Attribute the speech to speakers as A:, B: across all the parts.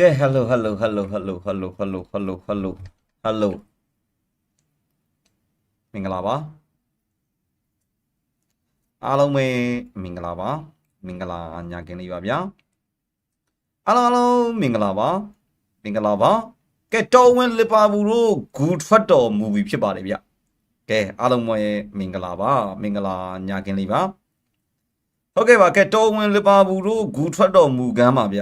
A: ကဲ hello hello hello hello hello hello hello hello hello မင်္ဂလာပါအားလုံးပဲမင်္ဂလာပါမင်္ဂလာညကင်းလေးပါဗျာအားလုံးအားလုံးမင်္ဂလာပါမင်္ဂလာပါကဲတော်ဝင်လီဗာပူးတို့ဂူဖတ်တော်မူပြီးဖြစ်ပါတယ်ဗျကဲအားလုံးပဲမင်္ဂလာပါမင်္ဂလာညကင်းလေးပါဟုတ်ကဲ့ပါကဲတော်ဝင်လီဗာပူးတို့ဂူထွက်တော်မူကမ်းပါဗျ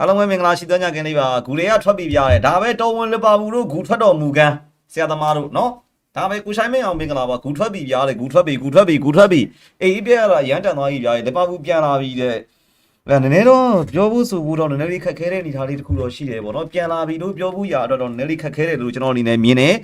A: အားလုံးပဲမင်္ဂလာရှိသောညကင်းလေးပါဂူတွေကထွက်ပြီးပြရတယ်ဒါပဲတော်ဝင်လီဗာပူးတို့ဂူထွက်တော်မူကန်းဆရာသမားတို့နော်ဒါပဲကိုဆိုင်မင်းအောင်မင်္ဂလာပါဂူထွက်ပြီးပြရတယ်ဂူထွက်ပြီးဂူထွက်ပြီးဂူထွက်ပြီးအေးပြရတာရန်တန်သွားကြီးပြရတယ်လီဗာပူးပြန်လာပြီတဲ့အဲ့နည်းနည်းတော့ပြောဖို့ဆိုဖို့တော့နည်းနည်းလေးခက်ခဲတဲ့အနေအထားလေးတစ်ခုတော့ရှိတယ်ပေါ့နော်ပြန်လာပြီလို့ပြောဖို့ရတော့တော့နည်းနည်းလေးခက်ခဲတယ်လို့ကျွန်တော်အနေနဲ့မြင်တယ်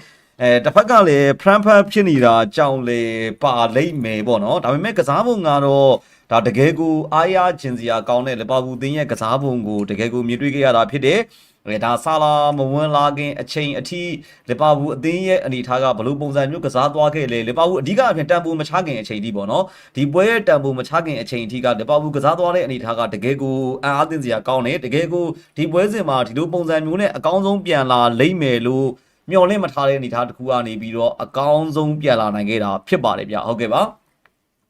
A: အဲတစ်ဖက်ကလည်း front front ဖြစ်နေတာကြောင့်လေပါလိမ့်မယ်ပေါ့နော်ဒါပေမဲ့ကစားပုံကတော့ဒါတကယ်ကိုအားရခြင်းစရာကောင်းတဲ့လီဗာပူးသင်းရဲ့ကစားပုံကိုတကယ်ကိုမြင်တွေ့ခဲ့ရတာဖြစ်တယ်။အဲဒါဆာလာမဝင်လာခင်အချိန်အထိလီဗာပူးအသင်းရဲ့အနေအထားကဘယ်လိုပုံစံမျိုးကစားသွားခဲ့လဲလီဗာပူးအဓိကအဖြစ်တန်ဖိုးမချခင်အချိန်အထိပေါ့နော်။ဒီပွဲရဲ့တန်ဖိုးမချခင်အချိန်အထိကလီဗာပူးကစားသွားတဲ့အနေအထားကတကယ်ကိုအံ့အားသင့်စရာကောင်းတယ်။တကယ်ကိုဒီပွဲစဉ်မှာဒီလိုပုံစံမျိုးနဲ့အကောင်းဆုံးပြန်လာလိမ့်မယ်လို့မျှော်လင့်မထားတဲ့အနေအထားတစ်ခုကနေပြီးတော့အကောင်းဆုံးပြန်လာနိုင်ခဲ့တာဖြစ်ပါတယ်ဗျ။ဟုတ်ကဲ့ပါ။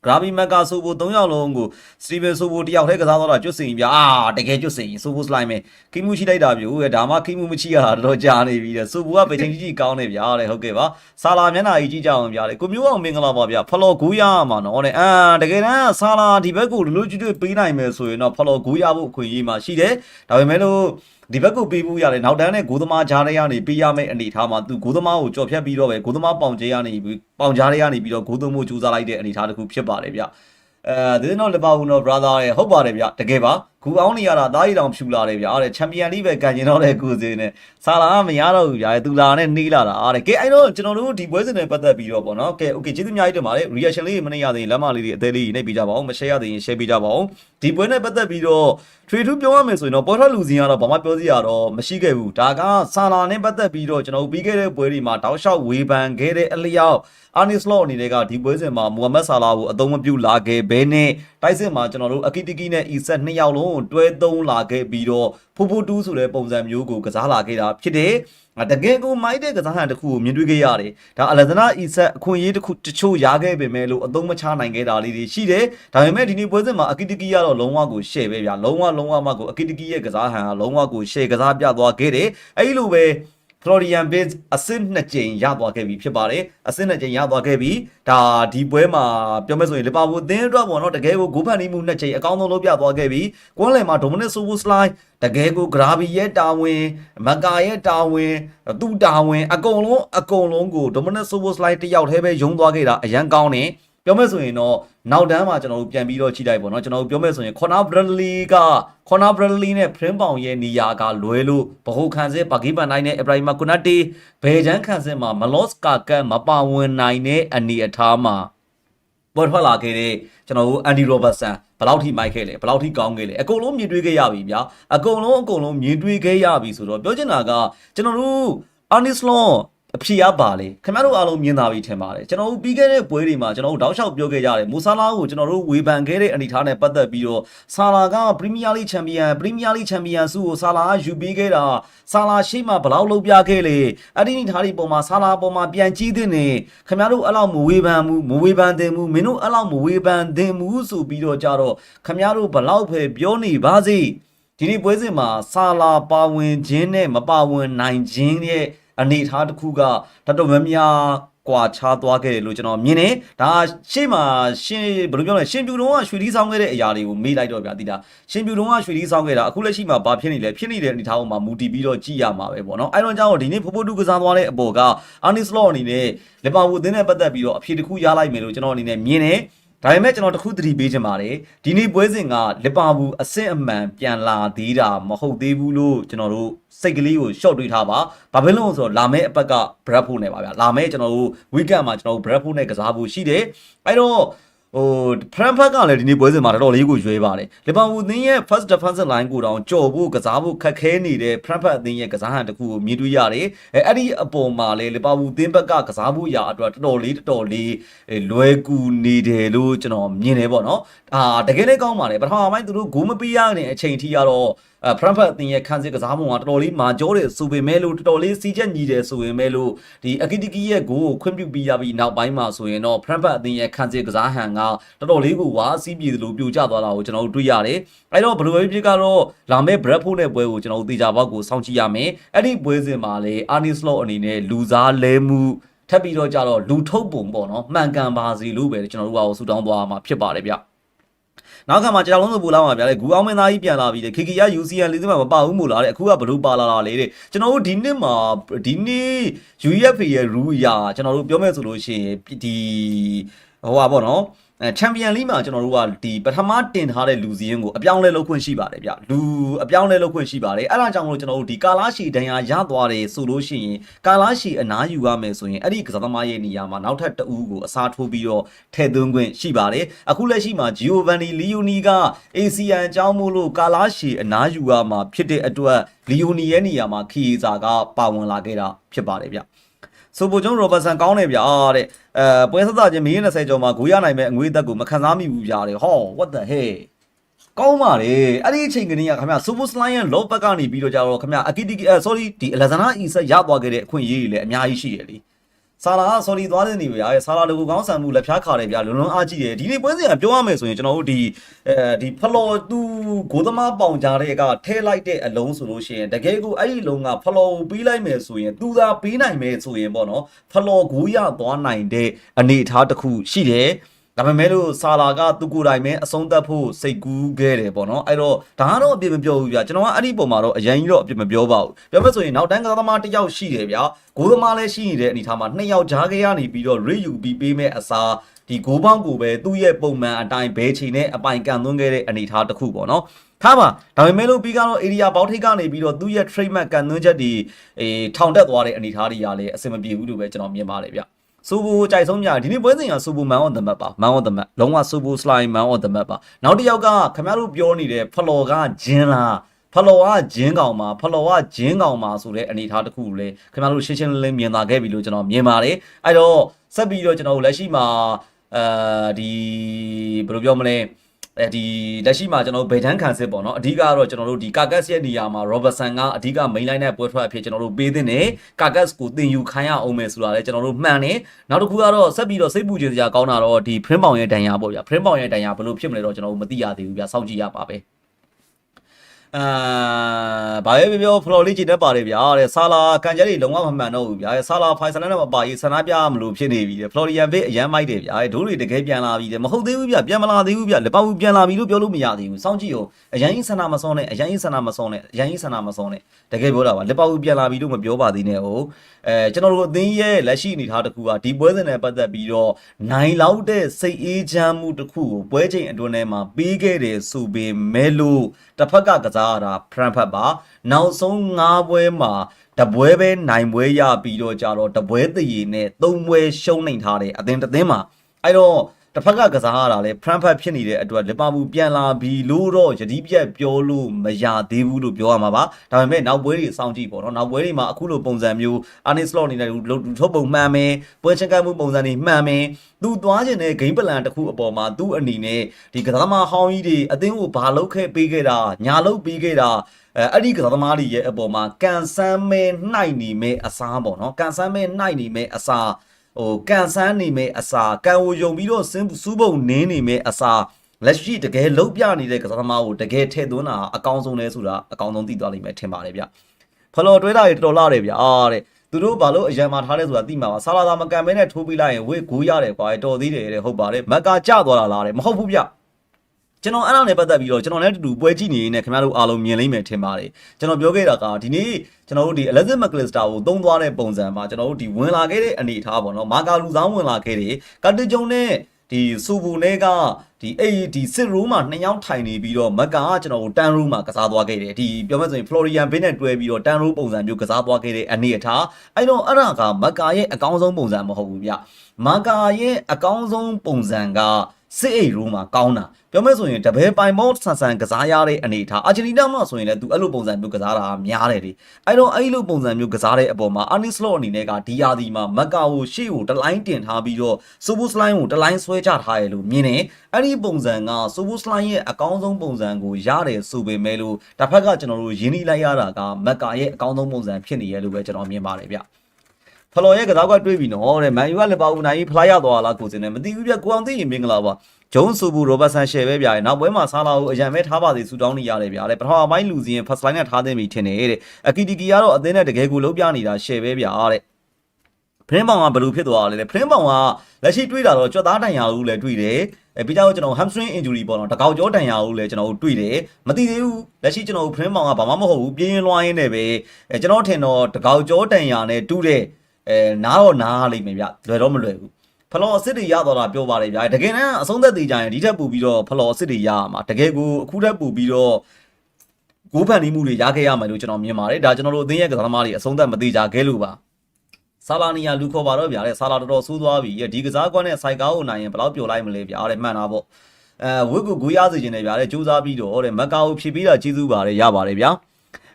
A: ဂရာဘီမက်ကာဆိုဖို့၃ယောက်လုံးကိုစတီဗန်ဆိုဖို့တယောက်တည်းကစားတော့တာကျွတ်စင်ပြအာတကယ်ကျွတ်စင်ဆိုဖို့စလိုက်မယ်ခိမှုရှိလိုက်တာပြို့ရဲ့ဒါမှခိမှုမချိရတာတော့ကြာနေပြီတဲ့ဆိုဖို့ကပေချင်းကြီးကြီးကောင်းနေဗျာတဲ့ဟုတ်ကဲ့ပါဆာလာမျက်နှာကြီးကြည့်ကြအောင်ဗျာတဲ့ကိုမျိုးအောင်မင်္ဂလာပါဗျာဖလော်ဂူးရမှာနော်တဲ့အာတကယ်တမ်းဆာလာဒီဘက်ကိုလူလူကျွတ်ပေးနိုင်မယ်ဆိုရင်တော့ဖလော်ဂူးရဖို့အခွင့်အရေးမှာရှိတယ်ဒါပေမဲ့လို့ဒီဘက်ကိုပေးဖို့ရတယ်နောက်တန်းနဲ့ဂိုးသမားဂျားတွေကနေပေးရမယ့်အနေအထားမှာသူဂိုးသမားကိုကြော်ဖြတ်ပြီးတော့ပဲဂိုးသမားပေါင်ကျဲရနေပြီးပေါင်ဂျားတွေကနေပြီးတော့ဂိုးသွင်းမှုကြိုးစားလိုက်တဲ့အနေအထားတစ်ခုဖြစ်ပါတယ်ဗျအဲဒီတော့လီဗာပူးနော် brother ရဲ့ဟုတ်ပါတယ်ဗျတကယ်ပါ ဂူအောင်နေရတာသားရီတောင်ဖြူလာတယ်ဗျအားတဲ့ချန်ပီယံလိပဲကန်ကျင်တော့တဲ့ကိုစင်းနဲ့ဆာလာကမရတော့ဘူးဗျာသူလာနဲ့နှီးလာတာအားတဲ့ကဲအဲ့တော့ကျွန်တော်တို့ဒီပွဲစဉ်နဲ့ပတ်သက်ပြီးတော့ပေါ့နော်ကဲ okay ကျေးဇူးအများကြီးတင်ပါတယ် reaction လေးမနေရသေးရင်လက်မလေးတွေအသေးလေးနှိပ်ပေးကြပါဦးမ share ရသေးရင် share ပေးကြပါဦးဒီပွဲနဲ့ပတ်သက်ပြီးတော့ trade to ပြောရမယ်ဆိုရင်တော့ပေါ်ထွက်လူစင်းကတော့ဘာမှပြောစရာတော့မရှိခဲ့ဘူးဒါကဆာလာနဲ့ပတ်သက်ပြီးတော့ကျွန်တော်ပြီးခဲ့တဲ့ပွဲတွေမှာတောက်လျှောက်ဝေဖန်ခဲ့တဲ့အလျောက်အာနီစလော့အနေနဲ့ကဒီပွဲစဉ်မှာမူဟမက်ဆာလာကိုအသုံးမပြုလာခဲ့ဘဲနဲ့တိုက်စစ်မှာကျွန်တော်တို့အကီတီကီနဲ့အီဆက်နှစ်ယောက်လုံးကိုတွဲသုံးလာခဲ့ပြီးတော့ဖူဖူတူးဆိုတဲ့ပုံစံမျိုးကိုကစားလာခဲ့တာဖြစ်တယ်။တကယ်ကိုမိုက်တဲ့ကစားဟန်တစ်ခုကိုမြင်တွေ့ခဲ့ရတယ်။ဒါအလက်ဇနာအီဆက်အခွင့်အရေးတစ်ခုတချို့ရခဲ့ပေမဲ့လို့အသုံးမချနိုင်ခဲ့တာလေးတွေရှိတယ်။ဒါပေမဲ့ဒီနေ့ပွဲစဉ်မှာအကီတီကီကတော့လုံးဝကိုရှယ်ပဲဗျာ။လုံးဝလုံးဝမှကိုအကီတီကီရဲ့ကစားဟန်ကလုံးဝကိုရှယ်ကစားပြသွားခဲ့တယ်။အဲဒီလိုပဲ Florian Bates အဆင့်နှစ်ကြိမ်ရသွားခဲ့ပြီဖြစ်ပါတယ်အဆင့်နှစ်ကြိမ်ရသွားခဲ့ပြီဒါဒီပွဲမှာပြောမယ်ဆိုရင်လီဗာပူးအသင်းအတွက်ပေါ့နော်တကယ်ကိုဂိုးဖန်တီးမှုနှစ်ကြိမ်အကောင်းဆုံးလုပ်ပြသွားခဲ့ပြီကွန်းလယ်မှာ Dominic Soboslai တကယ်ကိုဂရာဘီရဲ့တာဝန်မကာရဲ့တာဝန်သူ့တာဝန်အကုန်လုံးအကုန်လုံးကို Dominic Soboslai တယောက်တည်းပဲယုံသွားခဲ့တာအရန်ကောင်းတယ် ပြောမယ်ဆိုရင်တော့နောက်တန်းမှာကျွန်တော်တို့ပြန်ပြီးတော့ချိန်လိုက်ပေါ့နော်ကျွန်တော်တို့ပြောမယ်ဆိုရင် Conor Bradley က Conor Bradley နဲ့ Prim ပေါင်ရဲ့နေရာကလွဲလို့ဗဟိုခံစစ်ဘာဂီဘန်နိုင်နဲ့ Ibrahim Konate ဘယ်ချမ်းခံစစ်မှာ Malos Kakan မပါဝင်နိုင်တဲ့အနေအထားမှာပေါ်ထွက်လာခဲ့တဲ့ကျွန်တော်တို့ Andy Robertson ဘယ်လောက်ထိမိုက်ခဲ့လဲဘယ်လောက်ထိကောင်းခဲ့လဲအကုန်လုံးမြင်တွေ့ခဲ့ရပြီဗျာအကုန်လုံးအကုန်လုံးမြင်တွေ့ခဲ့ရပြီဆိုတော့ပြောချင်တာကကျွန်တော်တို့ Arnislon အဖြေရပါလေခင်ဗျားတို့အားလုံးမြင်သာပြီထင်ပါတယ်ကျွန်တော်တို့ပြီးခဲ့တဲ့ပွဲတွေမှာကျွန်တော်တို့တောက်လျှောက်ပြောခဲ့ကြတယ်မူဆာလာကိုကျွန်တော်တို့ဝေဖန်ခဲ့တဲ့အနေအထားနဲ့ပတ်သက်ပြီးတော့ဆာလာကပရီးမီးယားလိချန်ပီယံပရီးမီးယားလိချန်ပီယံဆုကိုဆာလာကယူပေးခဲ့တာဆာလာရှိမှဘလောက်လုပ်ပြခဲ့လေအဲ့ဒီအနေအထားတွေပုံမှာဆာလာပုံမှာပြန်ကြည့်တဲ့နေခင်ဗျားတို့အဲ့လောက်မဝေဖန်ဘူးမဝေဖန်သင့်ဘူးမင်းတို့အဲ့လောက်မဝေဖန်သင့်ဘူးဆိုပြီးတော့ကြတော့ခင်ဗျားတို့ဘလောက်ပဲပြောနေပါစေဒီနေ့ပွဲစဉ်မှာဆာလာပါဝင်ခြင်းနဲ့မပါဝင်နိုင်ခြင်းရဲ့ အနေအထားတစ်ခုကတော်တော်များများကွာခြားသွားခဲ့တယ်လို့ကျွန်တော်မြင်တယ်ဒါရှေ့မှာရှင်းဘယ်လိုပြောလဲရှင်ပြူလုံးကရွှေလီဆောင်ခဲ့တဲ့အရာတွေကိုမေးလိုက်တော့ဗျာတိတာရှင်ပြူလုံးကရွှေလီဆောင်ခဲ့တာအခုလက်ရှိမှာဘာဖြစ်နေလဲဖြစ်နေတဲ့အနေအထားပေါ်မှာမူတည်ပြီးတော့ကြည့်ရမှာပဲပေါ့နော်အဲ့တော့ကြောင့်ဒီနေ့ဖိုးဖိုးတူကစားသွားတဲ့အပေါ်ကအာနီစလော့အနေနဲ့လီဗာပူးအသင်းနဲ့ပတ်သက်ပြီးတော့အဖြေတစ်ခုရလိုက်မယ်လို့ကျွန်တော်အနေနဲ့မြင်တယ် ဒါပေမဲ့ကျွန်တော်တခုသတိပေးချင်ပါတယ်ဒီနေ့ပွဲစဉ်ကလီဗာပူးအဆင့်အမှန်ပြန်လာသေးတာမဟုတ်သေးဘူးလို့ကျွန်တော်တို့စိတ်ကလေးကိုရှော့တွေးထားပါဘာဖြစ်လို့လဲဆိုတော့လာမယ့်အပတ်က Bradford နဲ့ပါဗျာလာမယ့်ကျွန်တော်တို့ weekend မှာကျွန်တော်တို့ Bradford နဲ့ကစားဖို့ရှိတယ်အဲ့တော့ ဟိုဖရန်ဖက်ကလည်းဒီနေ့ပွဲစဉ်မှာတော်တော်လေးကိုရွေးပါတယ်လီဗာပူးအသင်းရဲ့ first defensive line ကိုတောင်ကြော်ဖို့ကစားဖို့ခက်ခဲနေတဲ့ဖရန်ဖက်အသင်းရဲ့ကစားဟန်တစ်ခုကိုမြင်တွေ့ရတယ်အဲအဲ့ဒီအပေါ်မှာလေလီဗာပူးအသင်းဘက်ကကစားဖို့ရာအတွက်တော်တော်လေးတော်တော်လေးလွယ်ကူနေတယ်လို့ကျွန်တော်မြင်တယ်ပေါ့နော်အာတကယ်လည်းကောင်းပါတယ်ပထမပိုင်းသူတို့ဂိုးမပေးရတဲ့အချိန်ထိကတော့အ ဖရန်ဖက်အသင်းရဲ့ခန်းစစ်ကစားပုံကတော်တော်လေးမာကြောတယ်ဆိုပေမဲ့လို့တော်တော်လေးစီးချက်ညီတယ်ဆိုပေမဲ့လို့ဒီအကီတီကီရဲ့ဂိုးကိုခွင့်ပြုပြီးရပြီးနောက်ပိုင်းမှာဆိုရင်တော့ဖရန်ဖက်အသင်းရဲ့ခန်းစစ်ကစားဟန်ကတော်တော်လေးကိုဝါစီးပြေသလိုပြိုကျသွားတာကိုကျွန်တော်တို့တွေ့ရတယ်။အဲတော့ဘယ်လိုပဲဖြစ်ကတော့လာမယ့် Bradford နဲ့ပွဲကိုကျွန်တော်တို့သေချာပေါက်ကိုစောင့်ကြည့်ရမယ်။အဲ့ဒီပွဲစဉ်မှာလေ Arne Slot အနေနဲ့လူစားလဲမှုထပ်ပြီးတော့ကြတော့လူထုတ်ပုံပေါ့နော်မှန်ကန်ပါစီလို့ပဲကျွန်တော်တို့ကဆူတောင်းသွားမှာဖြစ်ပါတယ်ဗျ။ နောက်ခါမှာကြောင်လုံးစုပူလာမှာဗျာလေဂူအောင်မင်းသားကြီးပြန်လာပြီးတယ်ခေခေရ UCN လေးစမှာမပါဘူးမို့လားတဲ့အခုကဘလို့ပါလာတာလေတဲ့ကျွန်တော်တို့ဒီနှစ်မှာဒီနေ့ UEFA ရဲ့ rule အရကျွန်တော်တို့ပြောမယ်ဆိုလို့ရှိရင်ဒီဟိုပါပေါ့နော်အဲ ချန်ပီယံလိမှာကျွန်တော်တို့ကဒီပထမတင်ထားတဲ့လူစည်းရင်းကိုအပြောင်းလဲလုပ်ခွင့်ရှိပါတယ်ဗျလူအပြောင်းလဲလုပ်ခွင့်ရှိပါတယ်အဲ့ဒါကြောင့်မလို့ကျွန်တော်တို့ဒီကာလာရှီဒဏ်ရာရသွားတယ်ဆိုလို့ရှိရင်ကာလာရှီအနားယူရမယ်ဆိုရင်အဲ့ဒီကစားသမားရဲ့နေရာမှာနောက်ထပ်တအူးကိုအစားထိုးပြီးတော့ထည့်သွင်းခွင့်ရှိပါတယ်အခုလက်ရှိမှာ Giovanni Leoni က ACN အကြောင်းမို့လို့ကာလာရှီအနားယူရမှာဖြစ်တဲ့အတွက် Leoni ရဲ့နေရာမှာခီဇာကပါဝင်လာခဲ့တာဖြစ်ပါတယ်ဗျ ဆိုပိုကျုံရောဘတ်ဆန်ကောင်းတယ်ဗျာတဲ့အဲပွဲဆက်တာချင်းမင်း20ကျော်မှာဂိုးရနိုင်မဲ့အငွေသက်ကိုမခံစားမိဘူးဗျာတဲ့ဟော what the hell ကောင်းပါလေအဲ့ဒီအချိန်ကနေကခင်ဗျာ Super Slime ရဲ့ low back ကနေပြီးတော့ကြတော့ခင်ဗျာ Akiti sorry ဒီ Alexander Isak ရသွားခဲ့တဲ့အခွင့်အရေးတွေလည်းအများကြီးရှိတယ်လေ ဆာလာက sorry သွားတဲ့နေဗျာဆာလာတကူကောင်းဆန်မှုလက်ဖျားခါတယ်ဗျာလုံလုံအားကြည့်တယ်ဒီနေ့ပွဲစဉ်ကပြောရမယ်ဆိုရင်ကျွန်တော်တို့ဒီအဲဒီဖလော်သူဂိုးသမားပေါင်ကြားတဲ့ကထဲလိုက်တဲ့အလုံးဆိုလို့ရှိရင်တကယ်ကိုအဲ့ဒီလုံးကဖလော်ကိုပေးလိုက်မယ်ဆိုရင်သူသာပေးနိုင်မယ်ဆိုရင်ပေါ့နော်ဖလော်ဂိုးရသွားနိုင်တဲ့အနေအထားတစ်ခုရှိတယ် ဒါပေမဲ့လို့ဆာလာကသူကိုယ်တိုင်ပဲအဆုံးသတ်ဖို့စိတ်ကူးခဲ့တယ်ပေါ့နော်အဲ့တော့ဒါကတော့အပြစ်မပြောဘူးဗျာကျွန်တော်ကအဲ့ဒီပုံမှာတော့အရင်ကြီးတော့အပြစ်မပြောပါဘူးပြောမဲ့ဆိုရင်နောက်တန်းကစားသမားတစ်ယောက်ရှိတယ်ဗျာဂိုးသမားလည်းရှိနေတဲ့အနေအထားမှာနှစ်ယောက်ကြားခဲ့ရနေပြီးတော့ rate ယူပြီးပေးမဲ့အစားဒီဂိုးပေါင်းကိုပဲသူ့ရဲ့ပုံမှန်အတိုင်းဘဲချိန်နဲ့အပိုင်ကန်သွင်းခဲ့တဲ့အနေအထားတစ်ခုပေါ့နော်ထားပါဒါပေမဲ့လို့ပြီးကတော့ area ပေါင်းထိပ်ကနေပြီးတော့သူ့ရဲ့ trademark ကန်သွင်းချက်တွေအေးထောင်တက်သွားတဲ့အနေအထားတွေကလည်းအဆင်မပြေဘူးလို့ပဲကျွန်တော်မြင်ပါတယ်ဗျ စူဘူကြိုက်ဆုံးများဒီနေ့ပွဲစဉ်ကစူဘူ man on the map ပါ man on the map လုံးဝစူဘူ slime man on the map ပါနောက်တစ်ယောက်ကခင်ဗျားတို့ပြောနေတဲ့ဖလော်ကဂျင်းလားဖလော်ကဂျင်းကောင်မှာဖလော်ကဂျင်းကောင်မှာဆိုတဲ့အနေအထားတစ်ခုကိုလေခင်ဗျားတို့ရှင်းရှင်းလင်းလင်းမြင်သာခဲ့ပြီလို့ကျွန်တော်မြင်ပါတယ်အဲ့တော့ဆက်ပြီးတော့ကျွန်တော်တို့လက်ရှိမှာအဲဒီဘယ်လိုပြောမလဲ အဲဒီလက်ရှိမှာကျွန်တော်တို့ဗေဒန်ခံစစ်ပေါ့နော်အဓိကကတော့ကျွန်တော်တို့ဒီကာကတ်ရဲ့နေရာမှာ Robertson ကအဓိက main line နဲ့ပွဲထွက်အဖြစ်ကျွန်တော်တို့ပေးသင့်တယ်ကာကတ်ကိုတင်ယူခိုင်းရအောင်မယ်ဆိုတာလည်းကျွန်တော်တို့မှန်တယ်နောက်တစ်ခုကတော့ဆက်ပြီးတော့စိတ်ပူကြစရာကောင်းတာတော့ဒီ print ပေါင်ရဲ့ဒဏ်ရာပေါ့ဗျာ print ပေါင်ရဲ့ဒဏ်ရာဘယ်လိုဖြစ်မလဲတော့ကျွန်တော်တို့မသိရသေးဘူးဗျာစောင့်ကြည့်ရပါပဲ အာဘာပဲပြောဖလော်လေးကြည့်တတ်ပါတယ်ဗျာတဲ့ဆာလာကန်ကြက်တွေလုံးဝမမှန်တော့ဘူးဗျာဆာလာဖိုင်ဆန်နဲ့မပါရေးဆန္ဒပြမလို့ဖြစ်နေပြီတဲ့ဖလော်ရီယန်ဘေးအရန်မိုက်တယ်ဗျာဒိုးတွေတကယ်ပြန်လာပြီတဲ့မဟုတ်သေးဘူးဗျပြန်မလာသေးဘူးဗျလက်ပါဘူးပြန်လာပြီလို့ပြောလို့မရသေးဘူးစောင့်ကြည့်အောင်အရန်ကြီးဆန္ဒမစောနဲ့အရန်ကြီးဆန္ဒမစောနဲ့အရန်ကြီးဆန္ဒမစောနဲ့တကယ်ပြောတာပါလက်ပါဘူးပြန်လာပြီလို့မပြောပါသေးနဲ့ဟုတ်အဲကျွန်တော်တို့အသင်းရဲ့လက်ရှိအနေအထားတစ်ခုကဒီပွဲစဉ်နဲ့ပတ်သက်ပြီးတော့နိုင်လောက်တဲ့စိတ်အေးချမ်းမှုတစ်ခုကိုပွဲချိန်အတွင်းထဲမှာပေးခဲ့တယ်ဆိုပေမဲ့လို့တစ်ဖက်ကကစားရတာဖရန်ဖက်ပါနောက်ဆုံး၅ပွဲမှာတပွဲပဲနိုင်ပွဲရပြီးတော့ကြတော့တပွဲတည်ရည်နဲ့၃ပွဲရှုံးနိုင်ထားတယ်အသင်းတစ်သင်းမှာအဲ့တော့ တစ်ဖက်ကကစားရတာလဲဖရန်ဖက်ဖြစ်နေတဲ့အတွက်လီဗာပူးပြန်လာပြီလို့တော့ယတိပြက်ပြောလို့မရသေးဘူးလို့ပြောရမှာပါဒါပေမဲ့နောက်ပွဲတွေစောင့်ကြည့်ပေါ့နော်နောက်ပွဲတွေမှာအခုလိုပုံစံမျိုးအာနီစလော့အနေနဲ့ထုတ်ပုံမှန်မယ်ပွဲချင်းကမှုပုံစံတွေမှန်မယ်သူသွားခြင်းတဲ့ game plan တစ်ခုအပေါ်မှာသူ့အနေနဲ့ဒီကစားသမားဟောင်းကြီးတွေအသင်းကိုဘာလုပ်ခဲ့ပေးခဲ့တာညာလုပ်ပေးခဲ့တာအဲအဲ့ဒီကစားသမားတွေရဲ့အပေါ်မှာကန်ဆန်းမဲနှိုက်နေမဲအစားပေါ့နော်ကန်ဆန်းမဲနှိုက်နေမဲအစား ဟိုကန်ဆန်းနေမဲအစားကန်ကိုယုံပြီးတော့စင်းစူးပုံနင်းနေမဲအစားလက်ရှိတကယ်လုံးပြနေတဲ့ကစားသမားကိုတကယ်ထည့်သွင်းတာအကောင်းဆုံးလဲဆိုတာအကောင်းဆုံးသိသွားလိမ့်မယ်ထင်ပါတယ်ဗျဖလော်တွဲတာတွေတော်တော်လာတယ်ဗျအာတဲ့သူတို့ဘာလို့အရန်မာထားလဲဆိုတာသိမှာပါဆာလာသာမကန်မဲနဲ့ထိုးပြီးလိုက်ရင်ဝေးဂိုးရတယ်ကွာတော်သေးတယ်တဲ့ဟုတ်ပါတယ်မက်ကကြသွားတာလားတဲ့မဟုတ်ဘူးဗျ ကျွန်တော်အဲ့ဒါနဲ့ပတ်သက်ပြီးတော့ကျွန်တော်လည်းအတူတူပွဲကြည့်နေနေခင်ဗျားတို့အားလုံးမြင်လိမ့်မယ်ထင်ပါတယ်ကျွန်တော်ပြောခဲ့တာကဒီနေ့ကျွန်တော်တို့ဒီ Alexis McAllister ကိုသုံးသွားတဲ့ပုံစံမှာကျွန်တော်တို့ဒီဝင်လာခဲ့တဲ့အနေအထားပေါ့နော်မာကာလူဆောင်ဝင်လာခဲ့တယ်ကတ်တကြုံနဲ့ဒီစူဘူနဲ့ကဒီအဲ့ဒီစစ်ရိုးမှာနှစ်ယောက်ထိုင်နေပြီးတော့မက်ကကျွန်တော်တို့တန်ရိုးမှာကစားသွားခဲ့တယ်ဒီပြောမယ်ဆိုရင် Florian Bay နဲ့တွဲပြီးတော့တန်ရိုးပုံစံမျိုးကစားသွားခဲ့တဲ့အနေအထားအဲ့တော့အဲ့ဒါကမက်ကာရဲ့အကောင်းဆုံးပုံစံမဟုတ်ဘူးဗျမက်ကာရဲ့အကောင်းဆုံးပုံစံက စစ်အိတ်ရိုးမှာကောင်းတာပြောမယ်ဆိုရင်တပည့်ပိုင်မောဆန်ဆန်ကစားရတဲ့အနေထားအာဂျင်တီးနားမှာဆိုရင်လည်းသူအဲ့လိုပုံစံမျိုးကစားတာများတယ်လေအဲ့တော့အဲ့လိုပုံစံမျိုးကစားတဲ့အပေါ်မှာအာနီစလော့အနေနဲ့ကဒီယာဒီမှာမက်ကာကိုရှေ့ကိုတလိုင်းတင်ထားပြီးတော့စူပူစလိုင်းကိုတလိုင်းဆွဲချထားရလို့မြင်တယ်အဲ့ဒီပုံစံကစူပူစလိုင်းရဲ့အကောင်းဆုံးပုံစံကိုရတယ်ဆိုပေမဲ့လို့တစ်ဖက်ကကျွန်တော်တို့ယင်းနှီးလိုက်ရတာကမက်ကာရဲ့အကောင်းဆုံးပုံစံဖြစ်နေရလို့ပဲကျွန်တော်မြင်ပါတယ်ဗျ ဖလော်ရဲ့ကစားကွက်တွေးပြီနော်တဲ့မန်ယူကလည်းပါဦးနိုင်ဖလားရသွားလားကိုစင်နဲ့မသိဘူးပြကိုအောင်သိရင်မင်္ဂလာပါဂျုံးဆူဘူးရောဘတ်ဆန်ရှယ်ပဲဗျာနောက်ပွဲမှာဆာလာကိုအရန်ပဲထားပါသေးဆူတောင်းနေရတယ်ဗျာတဲ့ပထမပိုင်းလူစီရင်ဖတ်စလိုင်းနဲ့ထားသိမ်းပြီထင်တယ်တဲ့အကီတီကီကတော့အသင်းနဲ့တကယ်ကိုလုံးပြနေတာရှယ်ပဲဗျာတဲ့ဖရင်းပေါင်ကဘယ်လိုဖြစ်သွားလဲဖရင်းပေါင်ကလက်ရှိတွေးတာတော့ကြွက်သားတန်ရာဦးလည်းတွေးတယ်အဲပြီးတော့ကျွန်တော် hamstring injury ပေါ့နော်တကောက်ကြောတန်ရာဦးလည်းကျွန်တော်တွေးတယ်မသိသေးဘူးလက်ရှိကျွန်တော်ဖရင်းပေါင်ကဘာမှမဟုတ်ဘူးပြင်းရင်လွှားရင်းနဲ့ပဲအဲကျွန်တော်ထင်တော့တကောက်ကြောတန်ရာနဲ့တူးတဲ့ အဲနားတော့နားလိမ့်မယ်ဗျလွယ်တော့မလွယ်ဘူးဖလော်အစ်စ်တွေရတော့တာပြောပါတယ်ဗျာတကယ်တမ်းအဆုံးသက်သေးကြရင်ဒီထက်ပိုပြီးတော့ဖလော်အစ်စ်တွေရရမှာတကယ်ကိုအခုထက်ပိုပြီးတော့ဂိုးဖန်တီးမှုတွေရခဲ့ရမယ်လို့ကျွန်တော်မြင်ပါတယ်ဒါကျွန်တော်တို့အသင်းရဲ့ကစားသမားတွေအဆုံးသက်မသေးကြခဲ့လို့ပါဆာလာနီယာလူခေါ်ပါတော့ဗျာတဲ့ဆာလာတော်တော်ဆိုးသွားပြီဒီကစားကွက်နဲ့စိုက်ကားကိုနိုင်ရင်ဘယ်လောက်ပျော်လိုက်မလဲဗျာတဲ့မှန်တာပေါ့အဲဝစ်ကူဂူရစေခြင်းနဲ့ဗျာတဲ့စူးစမ်းပြီးတော့တဲ့မကာကိုဖြည့်ပြီးတာကျေးဇူးပါတယ်ရပါတယ်ဗျာ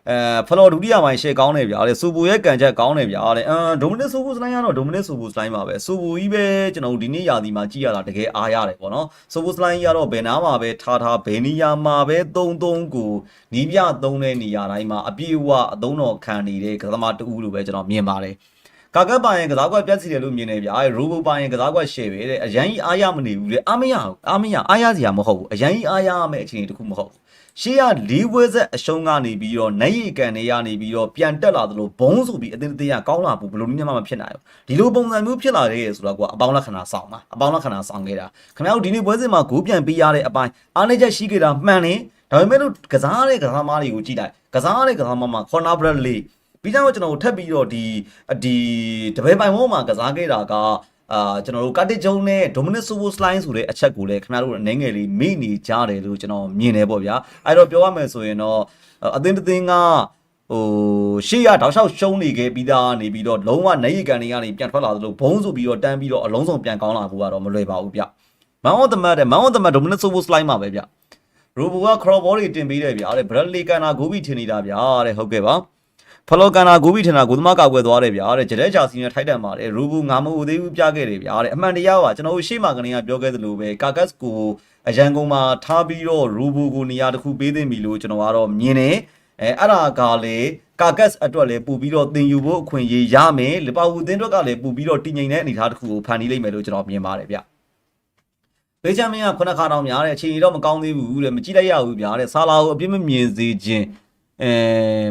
A: အဲဖလော်ဒုတိယပိုင်းရှေ့ကောင်းတယ်ဗျာတဲ့စူပူရဲ့ကန်ချက်ကောင်းတယ်ဗျာတဲ့အမ်ဒိုမနစ်စူပူစလိုင်းကတော့ဒိုမနစ်စူပူစလိုင်းပါပဲစူပူကြီးပဲကျွန်တော်တို့ဒီနေ့ယာဒီမှာကြည့်ရတာတကယ်အားရတယ်ပေါ့နော်စူပူစလိုင်းကြီးကတော့ဘယ်နားမှာပဲထားထားဘယ်နေရာမှာပဲတုံတုံကိုနီးပြသုံးတဲ့နေရာတိုင်းမှာအပြည့်အဝအသုံးတော်ခံနေတဲ့ကစားသမားတူဦးလို့ပဲကျွန်တော်မြင်ပါတယ်ကာကတ်ပိုင်ရင်ကစားကွက်ပြတ်စီတယ်လို့မြင်နေဗျာရိုဘိုပိုင်ရင်ကစားကွက်ရှယ်ပဲတဲ့အရန်ကြီးအားရမနေဘူးလေအားမရဘူးအားမရအားရစရာမဟုတ်ဘူးအရန်ကြီးအားရမယ့်အခြေအနေတစ်ခုမဟုတ်ဘူး ရှေ့ကလေးဝဲဆက်အရှုံးကနေပြီးတော့နိုင်ရီကန်တွေကနေပြီးတော့ပြန်တက်လာသလိုဘုံဆိုပြီးအတင်းတင်းကကောင်းလာဖို့ဘယ်လိုနည်းမှမဖြစ်နိုင်ဘူးဒီလိုပုံစံမျိုးဖြစ်လာတဲ့ဆိုတော့ကွာအပေါင်းလက္ခဏာဆောင်ပါအပေါင်းလက္ခဏာဆောင်ခဲ့တာခင်ဗျားတို့ဒီနေ့ပွဲစဉ်မှာဂိုးပြန်ပေးရတဲ့အပိုင်းအားနည်းချက်ရှိခဲ့တာမှန်တယ်ဒါပေမဲ့လို့ကစားတဲ့ကစားသမားတွေကိုကြည့်လိုက်ကစားတဲ့ကစားသမားမှာ corner break လေးပြီးတော့ကျွန်တော်တို့ထပ်ပြီးတော့ဒီဒီတပည့်ပိုင်ဝုံးမှာကစားခဲ့တာက အာကျွန်တော်တို့ကာတစ်ဂျုံနဲ့ Dominic Soboslai ဆိုတဲ့အချက်ကိုလည်းခင်ဗျားတို့အနေငယ်လေးမိနေကြတယ်လို့ကျွန်တော်မြင်တယ်ပေါ့ဗျာအဲ့တော့ပြောရမယ်ဆိုရင်တော့အသင်းတစ်သင်းကဟိုရှေ့ရတောက်လျှောက်ရှုံးနေခဲ့ပြီးသားနေပြီးတော့လုံးဝနိုင်ရီကန်တွေကနေပြန်ထွက်လာသလိုဘုံဆိုပြီးတော့တန်းပြီးတော့အလုံးစုံပြန်ကောင်းလာဖို့ကတော့မလွယ်ပါဘူးဗျ Man of the match တဲ့ Man of the match Dominic Soboslai မှာပဲဗျရိုဘိုက cross ball တွေတင်ပေးတယ်ဗျာတဲ့ Bradley ကန်နာဂိုးပြီးထင်နေတာဗျာတဲ့ဟုတ်ကဲ့ပါ ဖလော်ကန်နာဂိုးပြီးထင်တာဂိုးသမားကောက်ွယ်သွားတယ်ဗျာတဲ့ဂျရက်ချာစီနဲ့ထိုက်တန်ပါတယ်ရူဘူးငါမဟုတ်သေးဘူးပြခဲ့တယ်ဗျာတဲ့အမှန်တရားပါကျွန်တော်တို့ရှေ့မှာကနေကပြောခဲ့သလိုပဲကာကတ်ကိုအရန်ကုန်မှာထားပြီးတော့ရူဘူးကိုနေရာတစ်ခုပေးသိပြီလို့ကျွန်တော်ကတော့မြင်တယ်အဲအဲ့ဒါကလေကာကတ်အတွက်လည်းပူပြီးတော့တင်ယူဖို့အခွင့်အရေးရမယ်လီဗာပူးအသင်းအတွက်ကလည်းပူပြီးတော့တည်ငြိမ်တဲ့အနေအထားတစ်ခုကိုဖန်တီးလိုက်မယ်လို့ကျွန်တော်မြင်ပါတယ်ဗျဘေချာမင်ကခုနခါတောင်များတဲ့အခြေအနေတော့မကောင်းသေးဘူးတဲ့မကြည့်လိုက်ရဘူးဗျာတဲ့ဆာလာကိုအပြစ်မမြင်စေခြင်း အဲ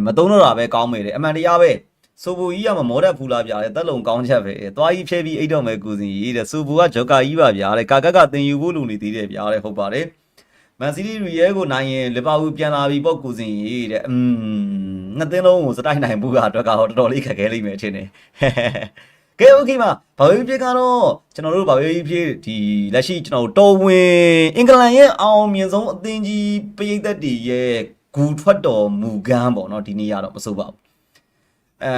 A: မသုံးတော့တာပဲကောင်းမယ်လေအမှန်တရားပဲဆိုဘူကြီးကမမောတတ်ဖူလားဗျာလေတက်လုံကောင်းချက်ပဲသွားကြီးဖြဲပြီးအိတ်တော့မယ်ကိုစင်ကြီးတဲ့ဆိုဘူကဂျော်ကာကြီးပါဗျာတဲ့ကာကက်ကတင်ယူဖို့လူနေသေးတယ်ဗျာတဲ့ဟုတ်ပါတယ်မန်စီးတီးရီရဲကိုနိုင်ရင်လီဗာပူးပြန်လာပြီပေါ့ကိုစင်ကြီးတဲ့အမ်နှစ်သင်းလုံးကိုစတိုက်နိုင်ဖို့ကအတွက်ကတော့တော်တော်လေးခက်ခဲလိမ့်မယ်ထင်တယ်ကဲโอเคပါဘာဝေးဖြစ်ကတော့ကျွန်တော်တို့ဘာဝေးဖြစ်ဒီလက်ရှိကျွန်တော်တော်ဝင်အင်္ဂလန်ရဲ့အောင်မြင်ဆုံးအသင်းကြီးပရိသတ်တွေရဲ့ ဂူထွက်တော်မူကန်းပေါ့နော်ဒီနေ့ရတော့မစိုးပါဘူးအဲ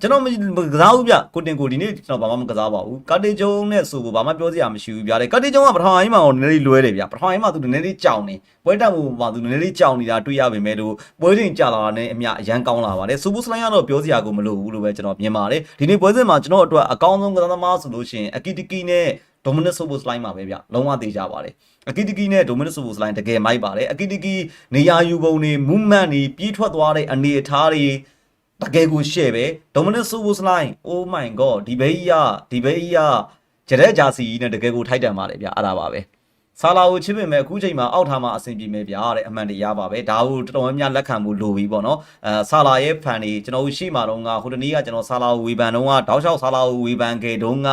A: ကျွန်တော်မကစားဘူးဗျကိုတင်ကိုဒီနေ့ကျွန်တော်ဘာမှမကစားပါဘူးကာတေဂျုံနဲ့ဆိုဖို့ဘာမှပြောစရာမရှိဘူးဗျာလေကာတေဂျုံကပထမအိမ်မှာတော့နည်းနည်းလေးလွဲတယ်ဗျာပထမအိမ်မှာသူနည်းနည်းလေးကြောင်နေပွဲတက်မှုမှာသူနည်းနည်းလေးကြောင်နေတာတွေ့ရပေမဲ့လို့ပွဲစဉ်ကြာလာတာနဲ့အမျှအရန်ကောင်းလာပါတယ်စူပူစလိုင်းကတော့ပြောစရာကိုမလိုဘူးလို့ပဲကျွန်တော်မြင်ပါတယ်ဒီနေ့ပွဲစဉ်မှာကျွန်တော်အတွက်အကောင်းဆုံးကစားသမားဆိုလို့ရှိရင်အကီတကီနဲ့ Dominic Soboslai မှာပဲဗျလုံးဝသေးကြပါတယ်အကီတကီနဲ့ Dominic Soboslai တကယ်မိုက်ပါတယ်အကီတကီနေရာယူပုံတွေ movement တွေပြေးထွက်သွားတဲ့အနေအထားတွေတကယ်ကိုရှေ့ပဲ Dominic Soboslai oh my god ဒီဘေးကြီးကဒီဘေးကြီးကဂျရက်ဂျာစီကြီးနဲ့တကယ်ကိုထိုက်တန်ပါတယ်ဗျအဲ့ဒါပါပဲဆာလာကိုချစ်ပင်မဲ့အခုချိန်မှာအောက်ထားမှာအဆင်ပြေမယ်ဗျာတဲ့အမှန်တရားပါပဲဒါကိုတော်တော်များများလက်ခံဖို့လိုပြီပေါ့နော်အဲဆာလာရဲ့ဖန်တွေကျွန်တော်တို့ရှိမှာတော့ကဟိုတနေ့ကကျွန်တော်ဆာလာကိုဝေဖန်တော့ကတောက်လျှောက်ဆာလာကိုဝေဖန်ခဲ့တုန်းက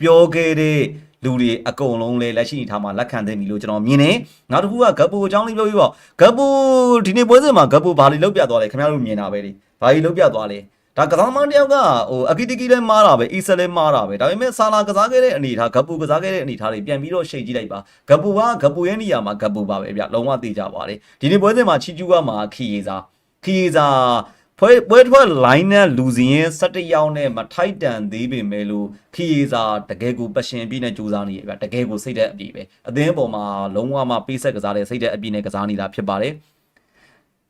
A: ပြောခဲ့တဲ့ လူတွေအကုန်လုံးလေလက်ရှိအနေထားမှာလက်ခံသင့်ပြီလို့ကျွန်တော်မြင်တယ်နောက်တစ်ခုကဂပ်ပူအကြောင်းလေးပြောပြပါဂပ်ပူဒီနေ့ပွဲစဉ်မှာဂပ်ပူဘာလို့လောက်ပြသွားလဲခင်ဗျားတို့မြင်တာပဲလေဘာကြီးလောက်ပြသွားလဲဒါကစားမန်တယောက်ကဟိုအကီတီကီလည်းမားတာပဲအီဆယ်လည်းမားတာပဲဒါပေမဲ့ဆာလာကစားခဲ့တဲ့အနေထားဂပ်ပူကစားခဲ့တဲ့အနေထားတွေပြန်ပြီးတော့ရှိတ်ကြည့်လိုက်ပါဂပ်ပူကဂပ်ပူရဲ့နေရာမှာဂပ်ပူပါပဲဗျလုံးဝသိကြပါတယ်ဒီနေ့ပွဲစဉ်မှာချီကျူးကမှာခီယေစာခီယေစာ ဖွဲပွဲထွက် line နဲ့လူစင်းရင်17ယောက်နဲ့မထိုက်တန်သေးပေမဲ့လို့ခီးစာတကယ်ကိုပရှင်ပြည့်နဲ့ကြိုးစားနေရဗျတကယ်ကိုစိတ်တဲ့အပြည့်ပဲအသင်းပေါ်မှာလုံးဝမှပေးဆက်ကစားတဲ့စိတ်တဲ့အပြည့်နဲ့ကစားနေတာဖြစ်ပါတယ်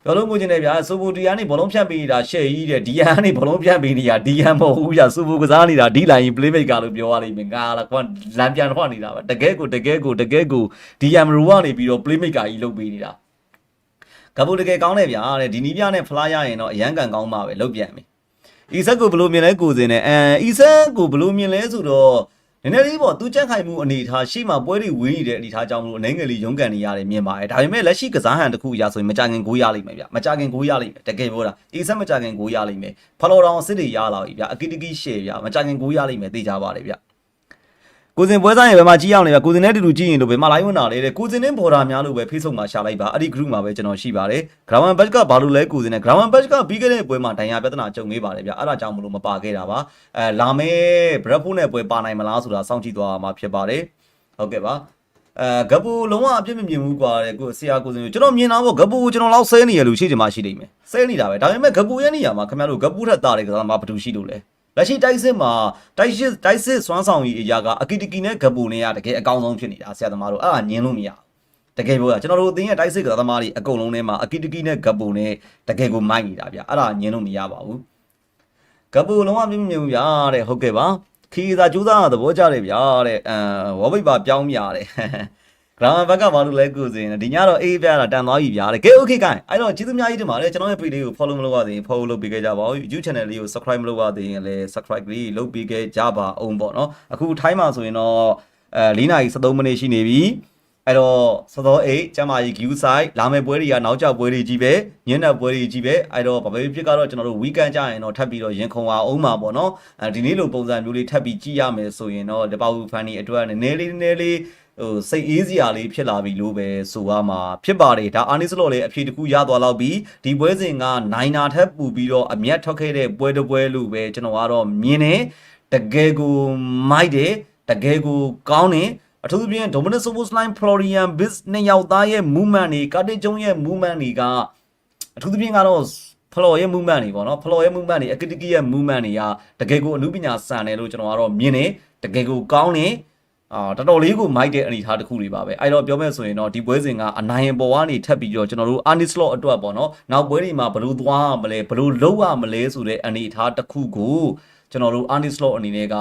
A: ပြောလို့မှုချင်းတယ်ဗျာစူဘူဒီယာနေဘောလုံးဖြတ်ပေးနေတာရှေ့ကြီးတဲ့ဒီယန်ကနေဘောလုံးဖြတ်ပေးနေတာဒီယန်မဟုတ်ဘူးဗျာစူဘူကစားနေတာဒီလိုင်း playmaker လို့ပြောရလိမ့်မယ်ငါလားကွာလမ်းပြန်ထွက်နေတာပဲတကယ်ကိုတကယ်ကိုတကယ်ကိုဒီယန်မရူကနေပြီးတော့ playmaker ကြီးလုပ်ပေးနေတာ ကပူတကယ်ကောင်းတယ်ဗျာတဲ့ဒီနီးပြနဲ့ဖလားရရင်တော့အရန်ကန်ကောင်းပါပဲလုတ်ပြန်ပြီအီဆက်ကိုဘလို့မြင်လဲကိုစင်နဲ့အဲအီဆက်ကိုဘလို့မြင်လဲဆိုတော့နည်းနည်းလေးပေါ့သူကြက်ခိုင်မှုအနေထားရှေ့မှာပွဲတွေဝင်းနေတဲ့အနေထားကြောင့်မလို့အနေငယ်လေးရုန်းကန်နေရတယ်မြင်ပါတယ်ဒါပေမဲ့လက်ရှိကစားဟန်တစ်ခုအရာဆိုရင်မကြခင်ကိုရလိမ့်မယ်ဗျမကြခင်ကိုရလိမ့်မယ်တကယ်ပြောတာအီဆက်မကြခင်ကိုရလိမ့်မယ်ဖလော်တောင်စစ်တွေရလာပြီဗျအကီတကီရှေ့ဗျမကြခင်ကိုရလိမ့်မယ်သိကြပါလေဗျ ကိုစင်ပွဲစားရင်ဘယ်မှာကြီးအောင်လဲဗျကိုစင်နဲ့တူတူကြီးရင်လို့ပဲမလိုက်ဝင်တာလေတဲ့ကိုစင်နဲ့ဘော်ဒါများလို့ပဲ Facebook မှာရှာလိုက်ပါအဲ့ဒီ group မှာပဲကျွန်တော်ရှိပါတယ် ground batch ကဘာလို့လဲကိုစင်နဲ့ ground batch ကပြီးခဲ့တဲ့ပွဲမှာဒဏ်ရာပြဿနာကြုံနေပါတယ်ဗျအဲ့ဒါကြောင့်မလို့မပါခဲ့တာပါအဲလာမဲဘရက်ဖို့နဲ့ပွဲပါနိုင်မလားဆိုတာစောင့်ကြည့်သွားမှာဖြစ်ပါတယ်ဟုတ်ကဲ့ပါအဲဂပူလုံးဝအပြစ်မမြင်ဘူးကွာတဲ့ကိုဆရာကိုစင်ကျွန်တော်မြင်တာပေါ့ဂပူကိုကျွန်တော်လောက်ဆဲနေရလို့ရှိချင်မှရှိနေမယ်ဆဲနေတာပဲဒါပေမဲ့ဂပူရဲ့နေရာမှာခင်ဗျားတို့ဂပူထက်သားတယ်ကစားမှာဘာတူရှိလို့လဲ လက်ရှိတိုက်စစ်မှာတိုက်စစ်တိုက်စစ်စွမ်းဆောင်ရည်အရာကအကီတကီနဲ့ဂပူနဲ့ကတကယ်အကောင်းဆုံးဖြစ်နေတာဆရာသမားတို့အဲ့ဒါညင်းလို့မရဘူးတကယ်ပြောရကျွန်တော်တို့အသင်းရဲ့တိုက်စစ်ကစားသမားတွေအကုန်လုံးထဲမှာအကီတကီနဲ့ဂပူနဲ့တကယ်ကိုမိုက်နေတာဗျအဲ့ဒါညင်းလို့မရပါဘူးဂပူလုံးဝမမြင်မြင်ဘူးဗျာတဲ့ဟုတ်ကဲ့ပါခီးသာကျူးသားသဘောကျတယ်ဗျာတဲ့အဲဝေါ်ဘိတ်ပါပြောင်းမြတယ် ဂရမ်ဘက်ကဘာလို့လဲကိုစင်ဒီညတော့အေးပြတာတန်သွားပြီဗျာတဲ့ကဲ okay ကိုင်းအဲ့တော့ကျေးဇူးအများကြီးတင်ပါတယ်ကျွန်တော်ရဲ့ page လေးကို follow မလုပ်ရသေးရင် follow လုပ်ပေးခဲ့ကြပါဦး YouTube channel လေးကို subscribe မလုပ်ရသေးရင်လည်း subscribe လေးလုပ်ပေးခဲ့ကြပါအောင်ပေါ့နော်အခုထိုင်းမှာဆိုရင်တော့အဲ4နာရီ73မိနစ်ရှိနေပြီအဲ့တော့စောစောအိတ်ကျမကြီး view site လာမယ့်ပွဲတွေကနောက်ကျပွဲတွေကြီးပဲညနေပွဲတွေကြီးပဲအဲ့တော့ဘာပဲဖြစ်ကတော့ကျွန်တော်တို့ weekend ကြရင်တော့ထပ်ပြီးတော့ရင်ခုန်အောင်မှာပေါ့နော်အဲဒီနေ့လိုပုံစံမျိုးလေးထပ်ပြီးကြည့်ရမယ်ဆိုရင်တော့တပေါက်ဖန်ဒီအတွက်နည်းနည်းလေးနည်းနည်းလေး ဟိုစိတ်အေးစရာလေးဖြစ်လာပြီလို့ပဲဆိုရမှာဖြစ်ပါတယ်ဒါအာနိစလော့လည်းအဖြေတစ်ခုရသွားတော့ပြီဒီပွဲစဉ်ကနိုင်နာထက်ပူပြီးတော့အမျက်ထွက်ခဲ့တဲ့ပွဲတစ်ပွဲလို့ပဲကျွန်တော်ကတော့မြင်တယ်တကယ်ကိုမိုက်တယ်တကယ်ကိုကောင်းတယ်အထူးသဖြင့် Dominic Soboslai Florian Biz နှစ်ယောက်သားရဲ့ movement တွေကာတေကျုံရဲ့ movement တွေကအထူးသဖြင့်ကတော့ floor ရဲ့ movement တွေပေါ့နော် floor ရဲ့ movement တွေ activity ရဲ့ movement တွေကတကယ်ကိုအမှုပညာစံတယ်လို့ကျွန်တော်ကတော့မြင်တယ်တကယ်ကိုကောင်းတယ် အာတော်တော်လေးကိုမိုက်တဲ့အနေအထားတစ်ခုတွေပါပဲအဲ့တော့ပြောမယ်ဆိုရင်တော့ဒီပွဲစဉ်ကအနိုင်ပေါ်ကနေထပ်ပြီးတော့ကျွန်တော်တို့ Arnis Slot အတွက်ပေါ့နော်နောက်ပွဲတွေမှာဘယ်လိုသွားရမလဲဘယ်လိုလုပ်ရမလဲဆိုတဲ့အနေအထားတစ်ခုကိုကျွန်တော်တို့ Arnis Slot အနေနဲ့က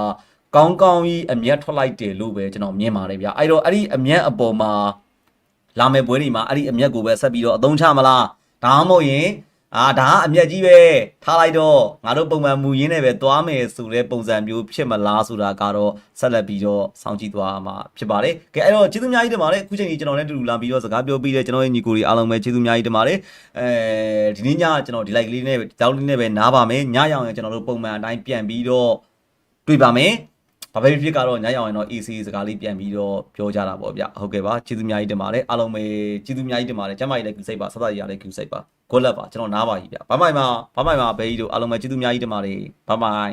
A: ကောင်းကောင်းကြီးအမျက်ထွက်လိုက်တယ်လို့ပဲကျွန်တော်မြင်ပါတယ်ဗျအဲ့တော့အဲ့ဒီအမျက်အပေါ်မှာလာမယ့်ပွဲတွေမှာအဲ့ဒီအမျက်ကိုပဲဆက်ပြီးတော့အသုံးချမလားဒါမှမဟုတ်ရင် အာဒါကအမျက်ကြီးပဲထားလိုက်တော့ငါတို့ပုံမှန်မူရင်းနဲ့ပဲသွားမယ်ဆိုတဲ့ပုံစံမျိုးဖြစ်မလားဆိုတာကတော့ဆက်လက်ပြီးတော့စောင့်ကြည့်သွားမှာဖြစ်ပါတယ်။ကဲအဲ့တော့ကျေးဇူးအများကြီးတင်ပါတယ်။အခုချိန်ကြီးကျွန်တော်နဲ့တူတူလာပြီးတော့စကားပြောပြီးတဲ့ကျွန်တော်ရဲ့ညီကိုတွေအားလုံးပဲကျေးဇူးအများကြီးတင်ပါတယ်။အဲဒီနေ့ညကျွန်တော်ဒီ like လေးနဲ့တောင်းလေးနဲ့ပဲနားပါမယ်။ညရောင်ရင်ကျွန်တော်တို့ပုံမှန်အတိုင်းပြန်ပြီးတော့တွေ့ပါမယ်။ဘာပဲဖြစ်ကတော့ညရောင်ရင်တော့ AC စကားလေးပြန်ပြီးတော့ပြောကြတာပေါ့ဗျ။ဟုတ်ကဲ့ပါကျေးဇူးအများကြီးတင်ပါတယ်။အားလုံးပဲကျေးဇူးအများကြီးတင်ပါတယ်။ကျမကြီးလည်းကူစိတ်ပါဆက်ဆက်ရလည်းကူစိတ်ပါ။ good luck ပါကျွန်တော်နားပါကြီးဗျ။ဘာမိုင်မှာဘာမိုင်မှာဘဲကြီးတို့အားလုံးပဲကျေးဇူးအများကြီးတင်ပါတယ်။ဘာမိုင်